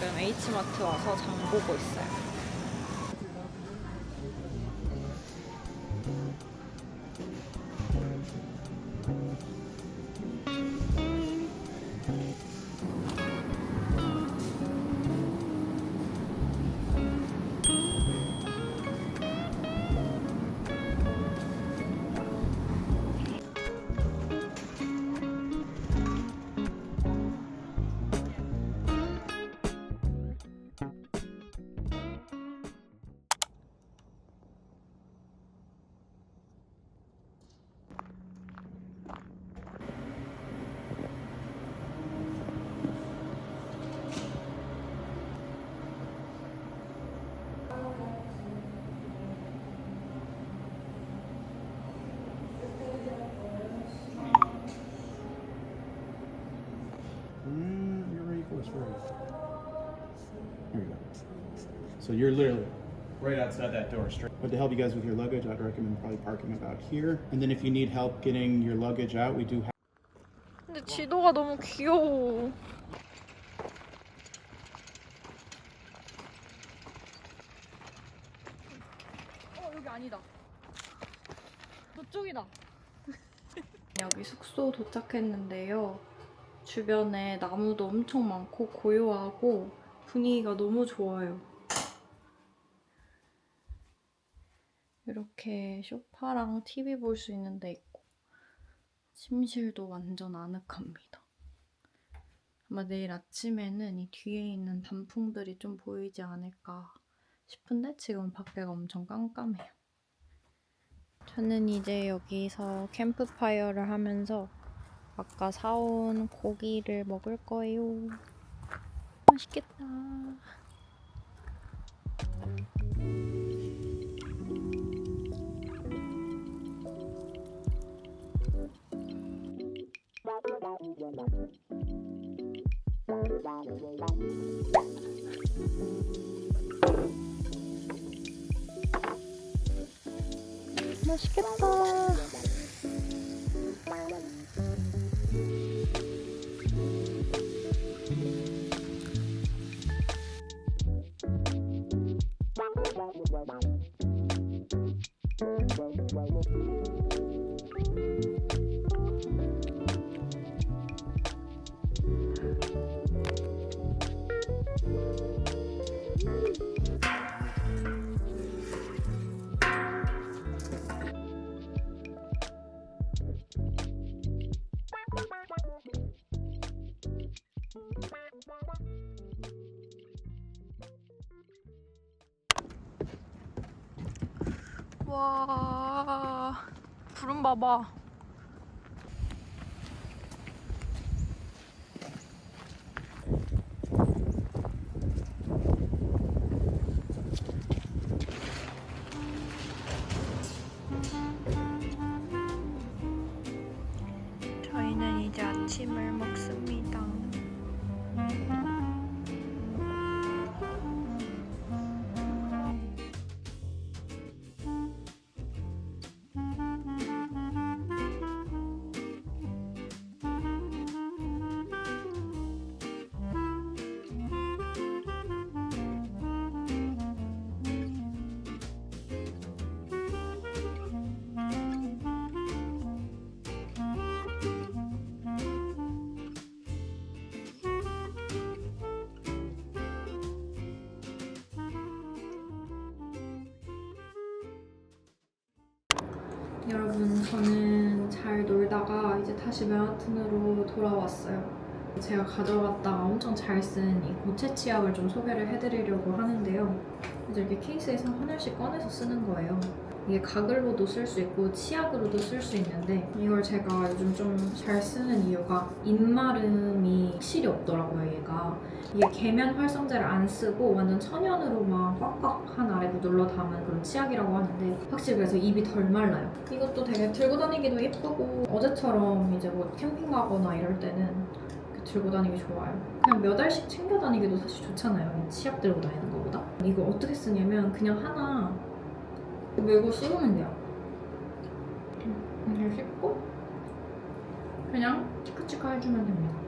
지금 H마트 와서 장 보고 있어요. So you're literally right outside that door straight. But to help you guys with your luggage, I'd recommend probably parking about here. And then if you need help getting your luggage out, we do have 근데 지도가 너무 귀여워. 어 여기 아니다. 저쪽이다. 여기 숙소 도착했는데요. 주변에 나무도 엄청 많고 고요하고 분위기가 너무 좋아요. 이렇게 소파랑 TV 볼 수 있는 데 있고 침실도 완전 아늑합니다. 아마 내일 아침에는 이 뒤에 있는 단풍들이 좀 보이지 않을까 싶은데 지금 밖에가 엄청 깜깜해요. 저는 이제 여기서 캠프파이어를 하면서 아까 사온 고기를 먹을 거예요. 맛있겠다. 맛있겠다. 와, 구름 봐봐. 저희는 이제 아침을 먹습니다. 여러분, 저는 잘 놀다가 이제 다시 맨하튼으로 돌아왔어요. 제가 가져갔다가 엄청 잘 쓴 이 고체 치약을 좀 소개를 해드리려고 하는데요. 이제 이렇게 케이스에서 하나씩 꺼내서 쓰는 거예요. 이게 가글로도 쓸 수 있고 치약으로도 쓸 수 있는데 이걸 제가 요즘 좀 잘 쓰는 이유가 입마름이 확실히 없더라고요 얘가. 이게 계면 활성제를 안 쓰고 완전 천연으로만 꽉꽉 한 아래로 눌러 담은 그런 치약이라고 하는데 확실히 그래서 입이 덜 말라요. 이것도 되게 들고 다니기도 예쁘고 어제처럼 이제 뭐 캠핑 가거나 이럴 때는 들고 다니기 좋아요. 그냥 몇 알씩 챙겨 다니기도 사실 좋잖아요 이 치약 들고 다니는 것보다. 이거 어떻게 쓰냐면 그냥 하나 근데 이거 씹으면 돼요. 이렇게 씹고 그냥 치크치크 해주면 됩니다.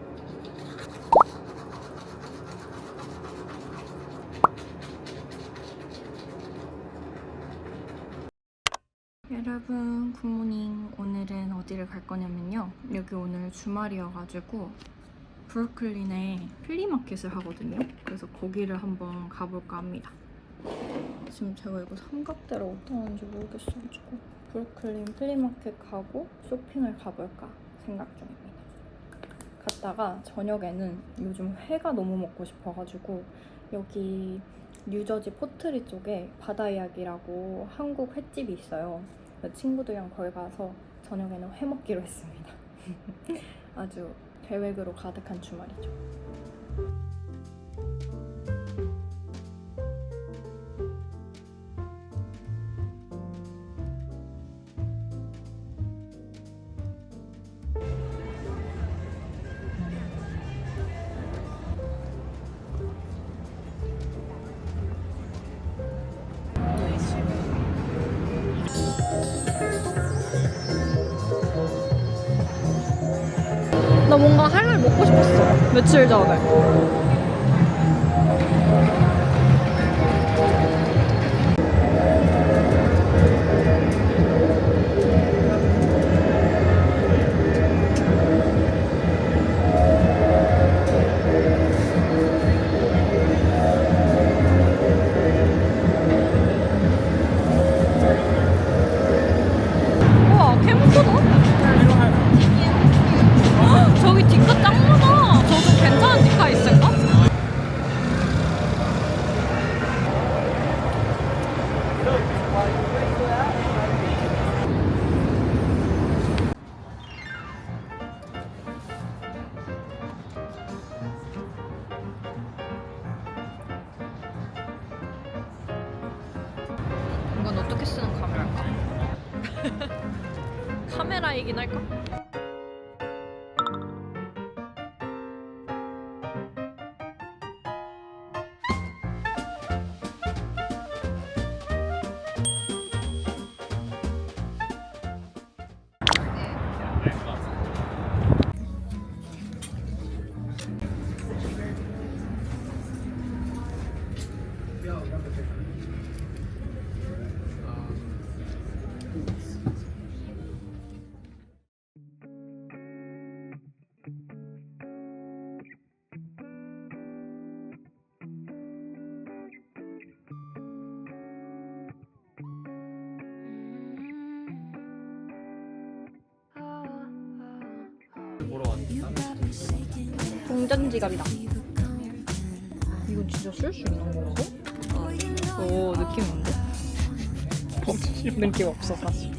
여러분 굿모닝 오늘은 어디를 갈 거냐면요 여기 오늘 주말이어가지고 브루클린에 플리마켓을 하거든요 그래서 거기를 한번 가볼까 합니다 지금 제가 이거 삼각대를 어디다 하는지 모르겠어가지고 브루클린 플리마켓 가고 쇼핑을 가볼까 생각 중입니다 갔다가 저녁에는 요즘 회가 너무 먹고 싶어가지고 여기 뉴저지 포트리 쪽에 바다 이야기라고 한국 횟집이 있어요. 그래서 친구들이랑 거기 가서 저녁에는 회 먹기로 했습니다. 아주 계획으로 가득한 주말이죠. 뭔가 할랄 먹고 싶었어. 며칠 전에. 카메라이긴 할까? 동전 지갑이다. 이건 진짜 쓸 수 있는 거라고? 오 느낌 있는데? 느낌 없어 사실.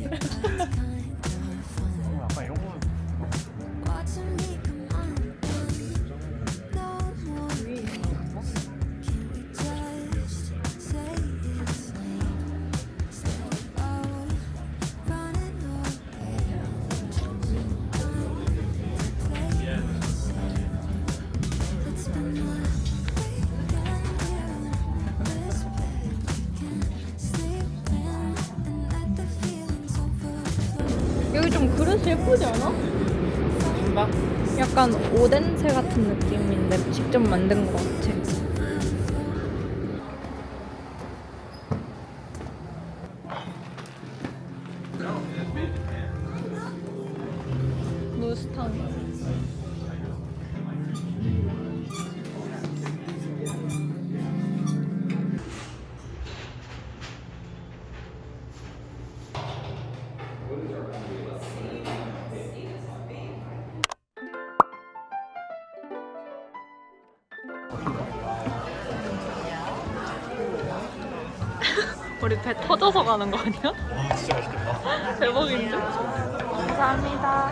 좀 그릇이 예쁘지 않아? 막 약간 오덴세 같은 느낌인데 직접 만든 것 같아. 무스탕. 우리 배 터져서 가는 거 아니야? 와 진짜 맛있겠다. 대박인데? 감사합니다.